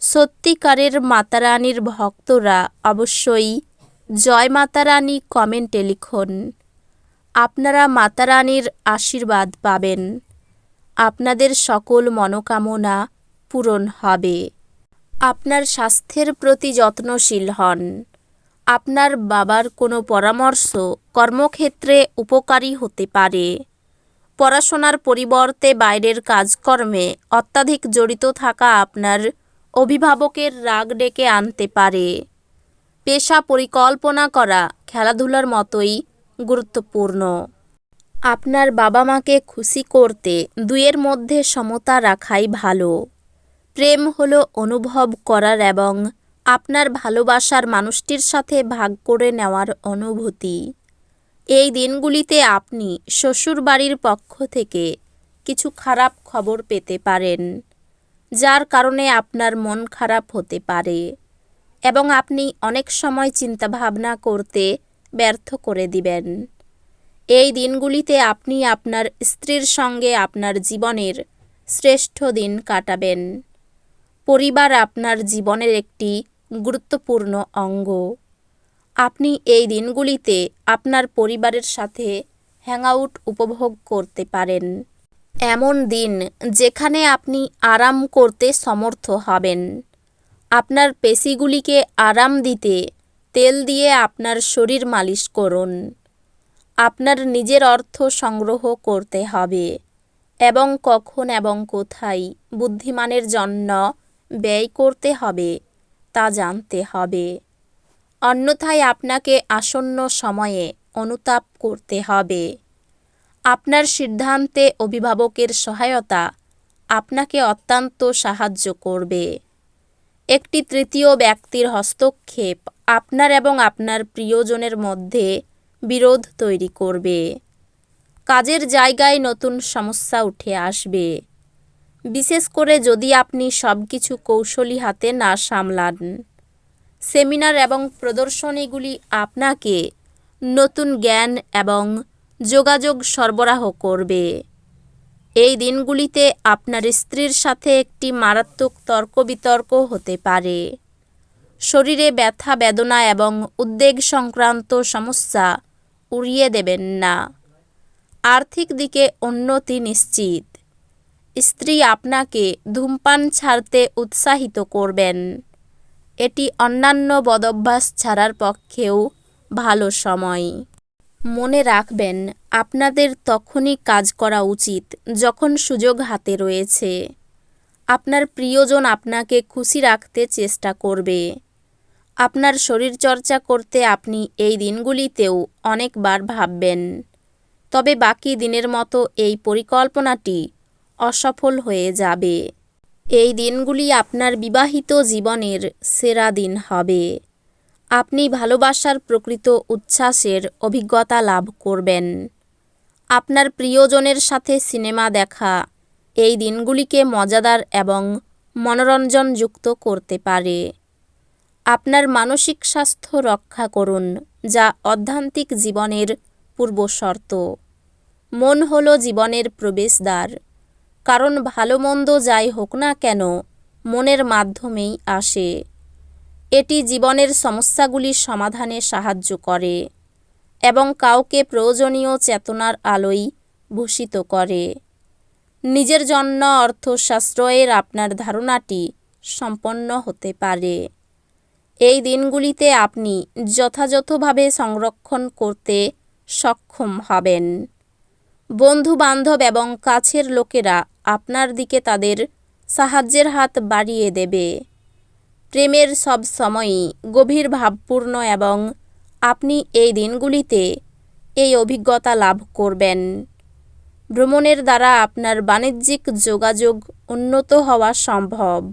সত্যিকারের মাতারানীর ভক্তরা অবশ্যই জয় মাতারানী কমেন্টে লিখুন। আপনারা মাতারানীর আশীর্বাদ পাবেন। আপনাদের সকল মনোকামনা পূরণ হবে। আপনার স্বাস্থ্যের প্রতি যত্নশীল হন। আপনার বাবার কোনো পরামর্শ কর্মক্ষেত্রে উপকারী হতে পারে। পড়াশোনার পরিবর্তে বাইরের কাজকর্মে অত্যাধিক জড়িত থাকা আপনার অভিভাবকের রাগ ডেকে আনতে পারে। পেশা পরিকল্পনা করা খেলাধুলার মতোই গুরুত্বপূর্ণ। আপনার বাবা মাকে খুশি করতে দুইয়ের মধ্যে সমতা রাখাই ভালো। প্রেম হলো অনুভব করার এবং আপনার ভালোবাসার মানুষটির সাথে ভাগ করে নেওয়ার অনুভূতি। এই দিনগুলিতে আপনি শ্বশুরবাড়ির পক্ষ থেকে কিছু খারাপ খবর পেতে পারেন। যার কারণে আপনার মন খারাপ হতে পারে এবং আপনি অনেক সময় চিন্তাভাবনা করতে ব্যর্থ করে দিবেন। এই দিনগুলিতে আপনি আপনার স্ত্রীর সঙ্গে আপনার জীবনের শ্রেষ্ঠ দিন কাটাবেন। পরিবার আপনার জীবনের একটি গুরুত্বপূর্ণ অঙ্গ। আপনি এই দিনগুলিতে আপনার পরিবারের সাথে হ্যাংআউট উপভোগ করতে পারেন। এমন দিন যেখানে আপনি আরাম করতে সমর্থ হবেন। আপনার পেশিগুলিকে আরাম দিতে তেল দিয়ে আপনার শরীর মালিশ করুন। আপনার নিজের অর্থ সংগ্রহ করতে হবে এবং কখন এবং কোথায় বুদ্ধিমানের জন্য ব্যয় করতে হবে তা জানতে হবে। অন্যথায় আপনাকে আসন্ন সময়ে অনুতাপ করতে হবে। আপনার সিদ্ধান্তে অভিভাবকের সহায়তা আপনাকে অত্যন্ত সাহায্য করবে। একটি তৃতীয় ব্যক্তির হস্তক্ষেপ আপনার এবং আপনার প্রিয়জনের মধ্যে বিরোধ তৈরি করবে। কাজের জায়গায় নতুন সমস্যা উঠে আসবে। বিশেষ করে যদি আপনি সব কিছু কৌশলী হাতে না সামলান। সেমিনার এবং প্রদর্শনীগুলি আপনাকে নতুন জ্ঞান এবং যোগাযোগ সরবরাহ করবে। এই দিনগুলিতে আপনার স্ত্রীর সাথে একটি মারাত্মক তর্ক বিতর্ক হতে পারে। শরীরে ব্যথা, বেদনা এবং উদ্বেগ সংক্রান্ত সমস্যা উড়িয়ে দেবেন না। আর্থিক দিকে উন্নতি নিশ্চিত। স্ত্রী আপনাকে ধূমপান ছাড়তে উৎসাহিত করবেন। এটি অন্যান্য বদভ্যাস ছাড়ার পক্ষেও ভালো সময়। মনে রাখবেন, আপনাদের তখনই কাজ করা উচিত, যখন সুযোগ হাতে রয়েছে। আপনার প্রিয়জন আপনাকে খুশি রাখতে চেষ্টা করবে। আপনার শরীরচর্চা করতে আপনি এই দিনগুলিতেও অনেকবার ভাববেন। তবে বাকি দিনের মতো এই পরিকল্পনাটি অসফল হয়ে যাবে। এই দিনগুলি আপনার বিবাহিত জীবনের সেরা দিন হবে। আপনি ভালোবাসার প্রকৃত উচ্ছ্বাসের অভিজ্ঞতা লাভ করবেন। আপনার প্রিয়জনের সাথে সিনেমা দেখা এই দিনগুলিকে মজাদার এবং মনোরঞ্জনযুক্ত করতে পারে। আপনার মানসিক স্বাস্থ্য রক্ষা করুন, যা অধ্যান্তিক জীবনের পূর্বশর্ত। মন হল জীবনের প্রবেশদ্বার। কারণ ভালো মন্দ যাই হোক না কেন, মনের মাধ্যমেই আসে। এটি জীবনের সমস্যাগুলির সমাধানে সাহায্য করে এবং কাউকে প্রয়োজনীয় চেতনার আলোয় ভূষিত করে। নিজের জন্য অর্থ সাশ্রয়ের আপনার ধারণাটি সম্পন্ন হতে পারে। এই দিনগুলিতে আপনি যথাযথভাবে সংরক্ষণ করতে সক্ষম হবেন। বন্ধু বান্ধব এবং কাছের লোকেরা আপনার দিকে তাদের সাহায্যের হাত বাড়িয়ে দেবে। প্রেমের সব সময়ই গভীর, ভাবপূর্ণ এবং আপনি এই দিনগুলিতে এই অভিজ্ঞতা লাভ করবেন। ভ্রমণের দ্বারা আপনার বাণিজ্যিক যোগাযোগ উন্নত হওয়া সম্ভব।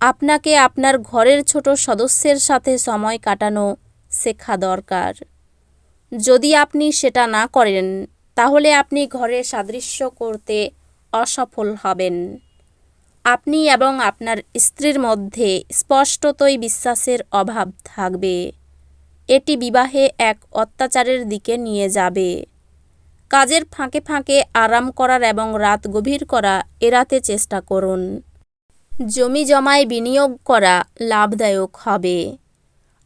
আপনাকে আপনার ঘরের ছোট সদস্যের সাথে সময় কাটানো শেখা দরকার। যদি আপনি সেটা না করেন, তাহলে আপনি ঘরে সাদৃশ্য করতে অসফল হবেন। আপনি এবং আপনার স্ত্রীর মধ্যে স্পষ্টতই বিশ্বাসের অভাব থাকবে। এটি বিবাহে এক অত্যাচারের দিকে নিয়ে যাবে। কাজের ফাঁকে ফাঁকে আরাম করার এবং রাত গভীর করা এড়াতে চেষ্টা করুন। জমি জমায় বিনিয়োগ করা লাভদায়ক হবে।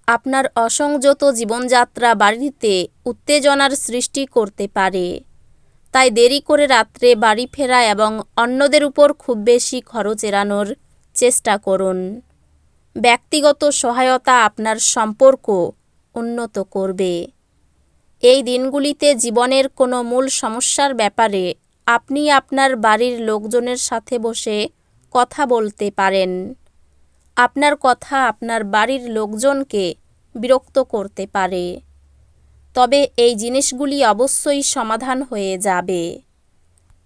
আপনার অসংযত জীবনযাত্রা বাড়িতে উত্তেজনার সৃষ্টি করতে পারে। তাই দেরি করে রাত্রে বাড়ি ফেরা এবং অন্যদের উপর খুব বেশি খরচ এড়ানোর চেষ্টা করুন। ব্যক্তিগত সহায়তা আপনার সম্পর্ক উন্নত করবে। এই দিনগুলিতে জীবনের কোনো মূল সমস্যার ব্যাপারে আপনি আপনার বাড়ির লোকজনের সাথে বসে কথা বলতে পারেন। আপনার কথা আপনার বাড়ির লোকজনকে বিরক্ত করতে পারে। তবে এই জিনিসগুলি অবশ্যই সমাধান হয়ে যাবে।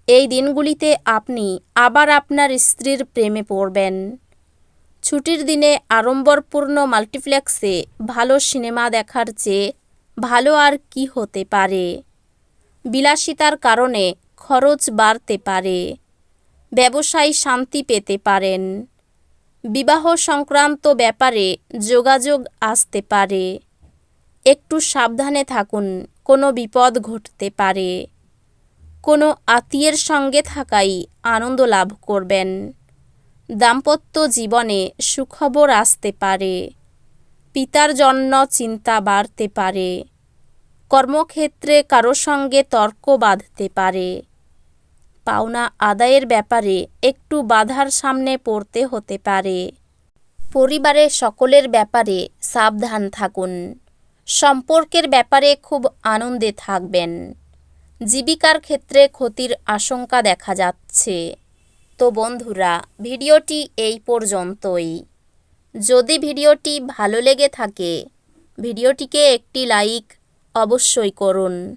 এই দিনগুলিতে আপনি আবার আপনার স্ত্রীর প্রেমে পড়বেন। ছুটির দিনে আড়ম্বরপূর্ণ মাল্টিপ্লেক্সে ভালো সিনেমা দেখার চেয়ে ভালো আর কি হতে পারে? বিলাসিতার কারণে খরচ বাড়তে পারে। ব্যবসায় শান্তি পেতে পারেন। বিবাহ সংক্রান্ত ব্যাপারে যোগাযোগ আসতে পারে। একটু সাবধানে থাকুন, কোনো বিপদ ঘটতে পারে। কোনো আত্মীয়ের সঙ্গে থাকাই আনন্দ লাভ করবেন। দাম্পত্য জীবনে সুখবর আসতে পারে। পিতার জন্য চিন্তা বাড়তে পারে। কর্মক্ষেত্রে কারও সঙ্গে তর্ক বাঁধতে পারে। পাওনা আদায়ের ব্যাপারে একটু বাধার সামনে পড়তে হতে পারে। পরিবারের সকলের ব্যাপারে সাবধান থাকুন। সম্পর্কের ব্যাপারে খুব আনন্দে থাকবেন। জীবিকার ক্ষেত্রে ক্ষতির আশঙ্কা দেখা যাচ্ছে। তো বন্ধুরা, ভিডিওটি এই পর্যন্তই। যদি ভিডিওটি ভালো লেগে থাকে, ভিডিওটিকে একটি লাইক অবশ্যই করুন।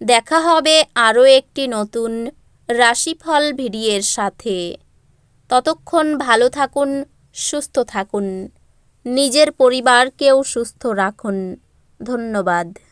দেখা হবে আরও একটি নতুন রাশিফল ভিডিওর সাথে। ততক্ষণ ভালো থাকুন, সুস্থ থাকুন। নিজের পরিবারকেও সুস্থ রাখুন। ধন্যবাদ।